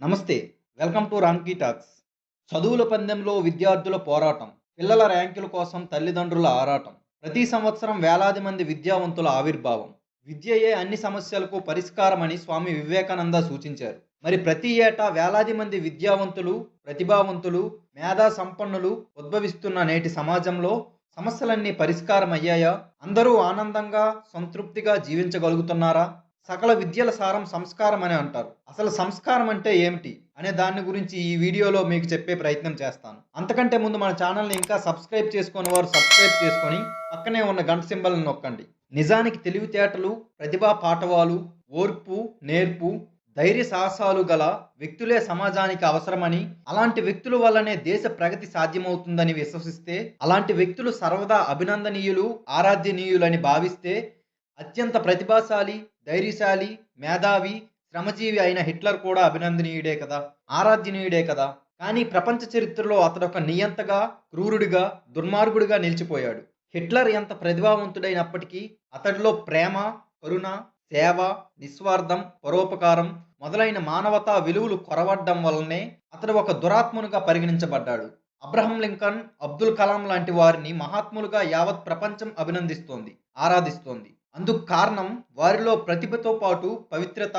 నమస్తే welcome to Ramky talks. చదువుల పందెంలో విద్యార్థుల పోరాటం పిల్లల ర్యాంకుల కోసం తల్లిదండ్రుల ఆరాటం ప్రతి సంవత్సరం వేలాది మంది విద్యావంతుల ఆవిర్భావం. విద్యయే అన్ని సమస్యలకు పరిష్కారమని స్వామి వివేకానంద సూచించారు. మరి ప్రతి ఏటా వేలాది మంది విద్యావంతులు ప్రతిభావంతులు మేధా సంపన్నులు ఉద్భవిస్తున్న నేటి సమాజంలో సమస్యలన్నీ పరిష్కారమయ్యాయా? అందరూ ఆనందంగా సంతృప్తిగా జీవించగలుగుతున్నారా? సకల విద్యల సారం సంస్కారం అని అంటారు. అసలు సంస్కారం అంటే ఏమిటి? అనే దాని గురించి ఈ వీడియోలో మీకు చెప్పే ప్రయత్నం చేస్తాను. అంతకంటే ముందు మన ఛానల్ని ఇంకా సబ్స్క్రైబ్ చేసుకుని వారు సబ్స్క్రైబ్ చేసుకొని పక్కనే ఉన్న గంట సింబల్ని నొక్కండి. నిజానికి తెలివితేటలు ప్రతిభా పాఠవాలు ఓర్పు నేర్పు ధైర్య సాహసాలు గల వ్యక్తులే సమాజానికి అవసరమని అలాంటి వ్యక్తుల వల్లనే దేశ ప్రగతి సాధ్యమవుతుందని విశ్వసిస్తే అలాంటి వ్యక్తులు సర్వదా అభినందనీయులు ఆరాధ్యనీయులని భావిస్తే అత్యంత ప్రతిభాశాలి ధైర్యశాలి మేధావి శ్రమజీవి అయిన హిట్లర్ కూడా అభినందనీయుడే కదా ఆరాధ్యనీయుడే కదా. కానీ ప్రపంచ చరిత్రలో అతడొక నియంతగా క్రూరుడిగా దుర్మార్గుడిగా నిలిచిపోయాడు. హిట్లర్ ఎంత ప్రతిభావంతుడైనప్పటికీ అతడిలో ప్రేమ కరుణ సేవ నిస్వార్థం పరోపకారం మొదలైన మానవతా విలువలు కొరవడ్డం వల్లనే అతడు ఒక దురాత్మునుగా పరిగణించబడ్డాడు. అబ్రహం లింకన్ అబ్దుల్ కలాం లాంటి వారిని మహాత్ములుగా యావత్ ప్రపంచం అభినందిస్తోంది ఆరాధిస్తోంది. అందుకు కారణం వారిలో ప్రతిభతో పాటు పవిత్రత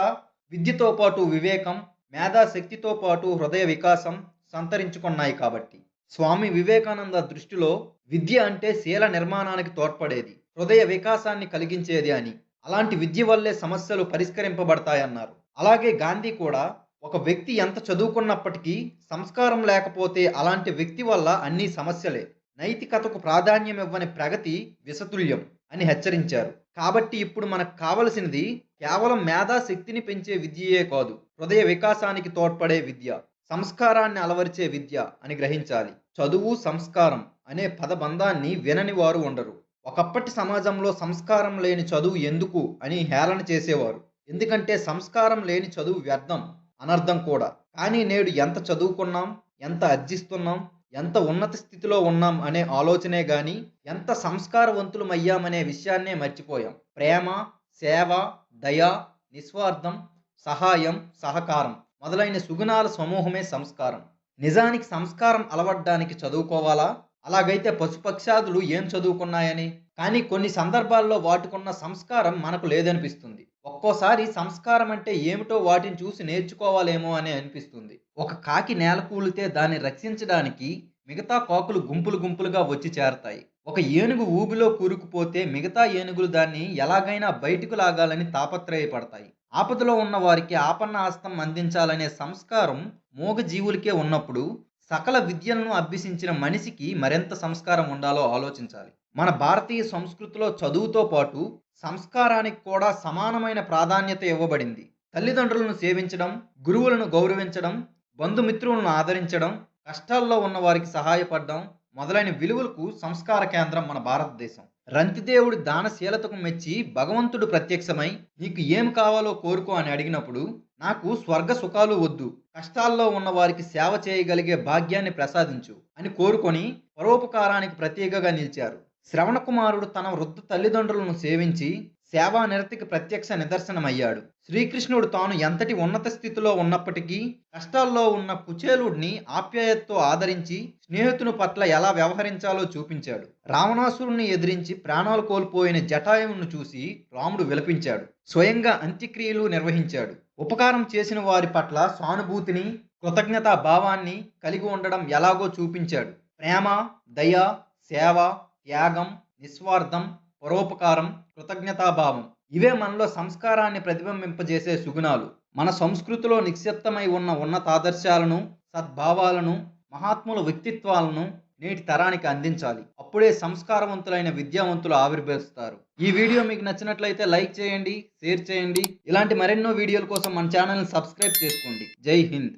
విద్యతో పాటు వివేకం మేధాశక్తితో పాటు హృదయ వికాసం సంతరించుకున్నాయి కాబట్టి. స్వామి వివేకానంద దృష్టిలో విద్య అంటే శీల నిర్మాణానికి తోడ్పడేది హృదయ వికాసాన్ని కలిగించేది అని. అలాంటి విద్య వల్లే సమస్యలు పరిష్కరింపబడతాయన్నారు. అలాగే గాంధీ కూడా ఒక వ్యక్తి ఎంత చదువుకున్నప్పటికీ సంస్కారం లేకపోతే అలాంటి వ్యక్తి వల్ల అన్ని సమస్యలే. నైతికతకు ప్రాధాన్యం ఇవ్వని ప్రగతి విసతుల్యం. అని హెచ్చరించారు. కాబట్టి ఇప్పుడు మనకు కావలసినది కేవలం మేధాశక్తిని పెంచే విద్యయే కాదు హృదయ వికాసానికి తోడ్పడే విద్య సంస్కారాన్ని అలవరిచే విద్య అని గ్రహించాలి. చదువు సంస్కారం అనే పదబంధాన్ని వినని వారు ఉండరు. ఒకప్పటి సమాజంలో సంస్కారం లేని చదువు ఎందుకు అని హేళన చేసేవారు. ఎందుకంటే సంస్కారం లేని చదువు వ్యర్థం అనర్థం కూడా. కానీ నేడు ఎంత చదువుకున్నాం ఎంత అర్జిస్తున్నాం ఎంత ఉన్నత స్థితిలో ఉన్నాం అనే ఆలోచనే గాని ఎంత సంస్కారవంతులమయ్యామనే విషయాన్నే మర్చిపోయాం. ప్రేమ సేవ దయ నిస్వార్థం సహాయం సహకారం మొదలైన సుగుణాల సమూహమే సంస్కారం. నిజానికి సంస్కారం అలవడ్డానికి చదువుకోవాలా? అలాగైతే పశుపక్షాదులు ఏం చదువుకున్నాయని? కానీ కొన్ని సందర్భాల్లో వాటికున్న సంస్కారం మనకు లేదనిపిస్తుంది. ఒక్కోసారి సంస్కారం అంటే ఏమిటో వాటిని చూసి నేర్చుకోవాలేమో అని అనిపిస్తుంది. ఒక కాకి నేల కూలితే దాన్ని రక్షించడానికి మిగతా కాకులు గుంపులు గుంపులుగా వచ్చి చేరతాయి. ఒక ఏనుగు ఊబిలో కూరుకుపోతే మిగతా ఏనుగులు దాన్ని ఎలాగైనా బయటకు లాగాలని తాపత్రయపడతాయి. ఆపదలో ఉన్న వారికి ఆపన్న ఆస్తం అందించాలనే సంస్కారం మూగ జీవులకే ఉన్నప్పుడు సకల విద్యలను అభ్యసించిన మనిషికి మరింత సంస్కారం ఉండాలో ఆలోచించాలి. మన భారతీయ సంస్కృతిలో చదువుతో పాటు సంస్కారానికి కూడా సమానమైన ప్రాధాన్యత ఇవ్వబడింది. తల్లిదండ్రులను సేవించడం గురువులను గౌరవించడం బంధుమిత్రులను ఆదరించడం కష్టాల్లో ఉన్న వారికి సహాయపడడం మొదలైన విలువలకు సంస్కార కేంద్రం మన భారతదేశం. రంతిదేవుడి దానశీలతకు మెచ్చి భగవంతుడు ప్రత్యక్షమై నీకు ఏం కావాలో కోరుకో అని అడిగినప్పుడు నాకు స్వర్గ సుఖాలు వద్దు కష్టాల్లో ఉన్న వారికి సేవ చేయగలిగే భాగ్యాన్ని ప్రసాదించు అని కోరుకొని పరోపకారానికి ప్రతీకగా నిలిచారు. శ్రవణకుమారుడు తన వృద్ధ తల్లిదండ్రులను సేవించి సేవా నిరతికి ప్రత్యక్ష నిదర్శనమయ్యాడు. శ్రీకృష్ణుడు తాను ఎంతటి ఉన్నత స్థితిలో ఉన్నప్పటికీ కష్టాల్లో ఉన్న కుచేలుడిని ఆప్యాయతతో ఆదరించి స్నేహితుని పట్ల ఎలా వ్యవహరించాలో చూపించాడు. రావణాసురుణ్ణి ఎదిరించి ప్రాణాలు కోల్పోయిన జటాయువును చూసి రాముడు విలపించాడు. స్వయంగా అంత్యక్రియలు నిర్వహించాడు. ఉపకారం చేసిన వారి పట్ల సానుభూతిని కృతజ్ఞతా భావాన్ని కలిగి ఉండడం ఎలాగో చూపించాడు. ప్రేమ దయ సేవ త్యాగం నిస్వార్థం పరోపకారం కృతజ్ఞతాభావం. ఇవే మనలో సంస్కారాన్ని ప్రతిబింబింపజేసే సుగుణాలు. మన సంస్కృతిలో నిక్షిప్తమై ఉన్న ఉన్నతాదర్శాలను సద్భావాలను మహాత్ముల వ్యక్తిత్వాలను నేటి తరానికి అందించాలి. అప్పుడే సంస్కారవంతులైన విద్యావంతులు ఆవిర్భవిస్తారు. ఈ వీడియో మీకు నచ్చినట్లయితే లైక్ చేయండి షేర్ చేయండి. ఇలాంటి మరెన్నో వీడియోల కోసం మన ఛానల్ని సబ్స్క్రైబ్ చేసుకోండి. జై హింద్.